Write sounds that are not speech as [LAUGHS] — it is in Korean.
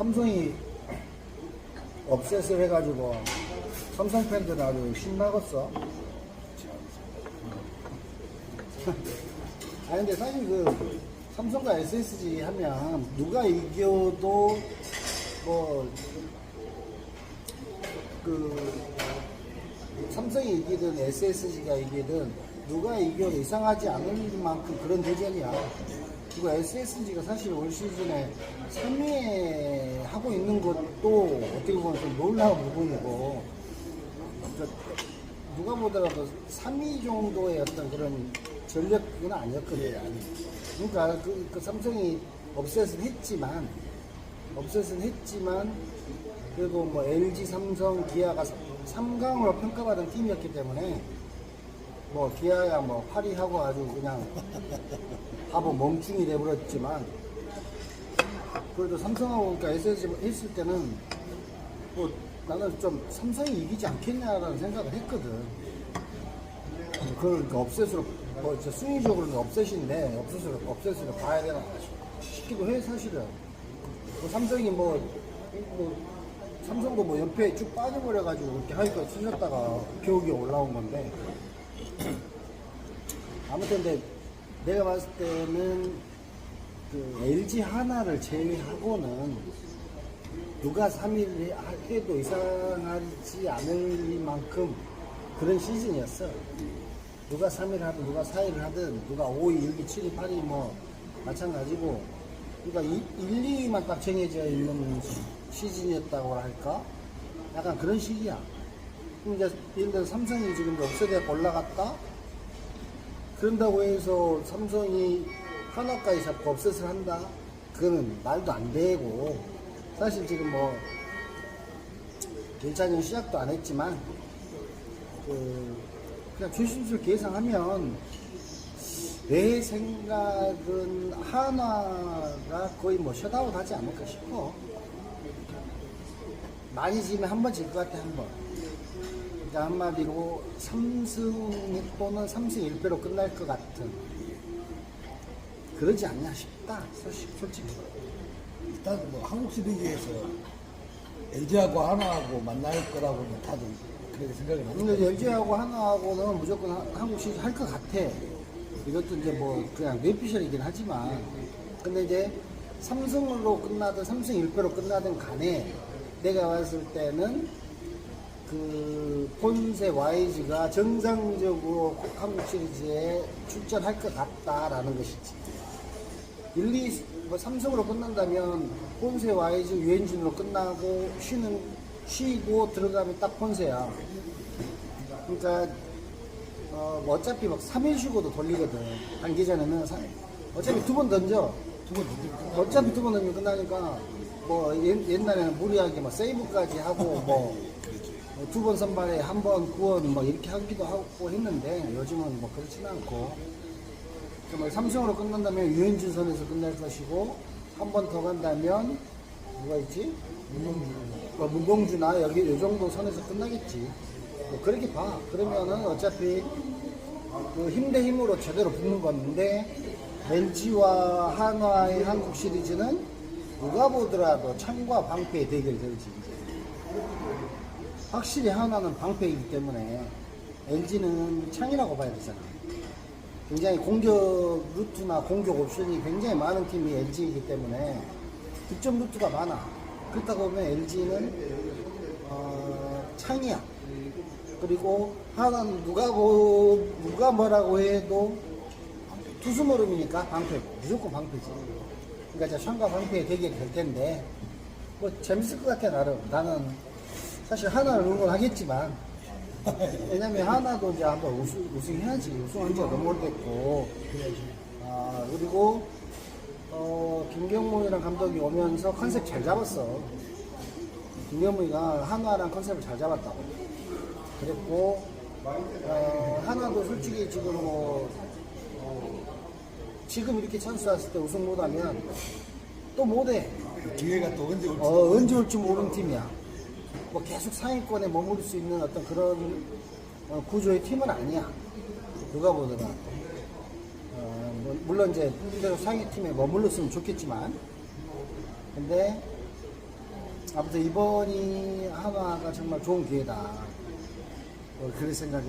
삼성이 업셋을 해가지고 삼성 팬들은 아주 신나겠어. 아 근데 사실 그 삼성과 SSG 하면 누가 이겨도 뭐 그 삼성이 이기든 SSG가 이기든 누가 이겨도 이상하지 않을 만큼 그런 대전이야. 그리고 SSG가 사실 올 시즌에 3위에 하고 있는 것도 어떻게 보면 좀 놀라운 부분이고 그러니까 누가 보더라도 3위 정도의 어떤 그런 전력은 아니었거든요. 그러니까 그, 그 삼성이 업셋은 했지만 업셋은 했지만 그래도 뭐 LG, 삼성, 기아가 3강으로 평가받은 팀이었기 때문에 뭐 기아야 뭐 파리하고 아주 그냥 바보 멍충이 돼버렸지만 그래도 삼성하고 그러니까 SSG 했을 때는 뭐 나는 좀 삼성이 이기지 않겠냐라는 생각을 했거든. 그걸 그러니까 업셋으로 뭐 순위적으로는 업셋인데 업셋으로 업셋으로 봐야 되나 싶기도 해 사실은. 뭐 삼성이 뭐, 뭐 삼성도 뭐 연패에 쭉 빠져버려가지고 그렇게 하니까 쓰셨다가 겨우겨우 올라온 건데 아무튼 근데 내가 봤을 때는 그 LG 하나를 제외하고는 누가 3일 해도 이상하지 않을 만큼 그런 시즌이었어. 누가 3일 하든 누가 4일 하든 누가 5위, 6위, 7위, 8위 뭐 마찬가지고 그러니까 1, 2위만 딱 정해져 있는 시- 시즌이었다고 할까? 약간 그런 식이야. 그럼 이제 예를 들어 삼성이 지금 업세대가 올라갔다? 그런다고 해서 삼성이 하나까지 잡고 업셋을 한다? 그거는 말도 안 되고. 사실 지금 뭐 1차전 시작도 안 했지만 그 그냥 조심스럽게 계산하면 내 생각은 한화가 거의 뭐 셧아웃 하지 않을까 싶어. 많이 지면 한 번 질 것 같아 한번 그러니까 한마디로 3승 또는 3승 1패로 끝날 것 같은 그러지 않냐 싶다 솔직히, 솔직히. 일단 뭐 한국 시리즈에서 LG하고 하나하고 만날 거라고는 다들 그렇게 생각을 근데 합니다. LG하고 하나하고는 무조건 하- 한국 시리즈 할 것 같아. 이것도 이제 뭐 그냥 뇌피셜이긴 하지만 근데 이제 삼성으로 끝나든 삼성 1패로 끝나든 간에 내가 봤을 때는 그 폰세 YG가 정상적으로 한국 시리즈에 출전할 것 같다라는 것이지. 1, 2, 뭐 삼성으로 끝난다면 폰세 YG 유엔진으로 끝나고 쉬는 쉬고 들어가면 딱 폰세야. 그러니까 어, 뭐 어차피 막 3일 쉬고도 돌리거든. 단기 전에는 사- 어차피 두 번 던져. 두번 어차피 두 번 던지면 끝나니까 뭐 옛, 옛날에는 무리하게 막 세이브까지 하고 뭐 두 번 선발에 한 번 구원 뭐 이렇게 하기도 하고 했는데 요즘은 뭐 그렇지는 않고 정말 삼성으로 끝난다면 유현진 선에서 끝날 것이고 한 번 더 간다면 누가 있지? 뭐 문봉주나 여기 요 정도 선에서 끝나겠지. 뭐 그렇게 봐. 그러면은 어차피 그 힘 대 힘으로 제대로 붙는 건데 LG와 한화의 한국 시리즈는 누가 보더라도 창과 방패의 될지 이제. 확실히 하나는 방패이기 때문에 LG는 창이라고 봐야 되잖아. 굉장히 공격 루트나 공격 옵션이 굉장히 많은 팀이 LG이기 때문에 득점 루트가 많아. 그렇다고 보면 LG는 어, 창이야. 그리고 하나는 누가 뭐 누가 뭐라고 해도 투수 모름이니까 방패고 무조건 방패지. 그러니까 이제 창과 방패의 대결이 될 텐데 뭐 재밌을 것 같아 나름. 나는 사실 하나를 응원하겠지만 [LAUGHS] 왜냐면 하나도 이제 한번 우승, 우승해야지. 우승한 지가 너무 오래됐고. 아, 그리고, 어, 김경문이랑 감독이 오면서 컨셉 잘 잡았어. 김경문이가 한화랑 컨셉을 잘 잡았다고. 그랬고, 어, 하나도 솔직히 지금 뭐, 어, 지금 이렇게 찬스 왔을 때 우승 못하면 또 못해. 기회가 또 언제 올지 어, 언제 올지 모르는 팀이야. 뭐 계속 상위권에 머무를 수 있는 어떤 그런 어, 구조의 팀은 아니야. 누가 보더라도. 어, 뭐, 물론 이제 계속 상위 팀에 머물렀으면 좋겠지만, 근데 아무튼 이번이 하나가 정말 좋은 기회다. 어, 그런 생각이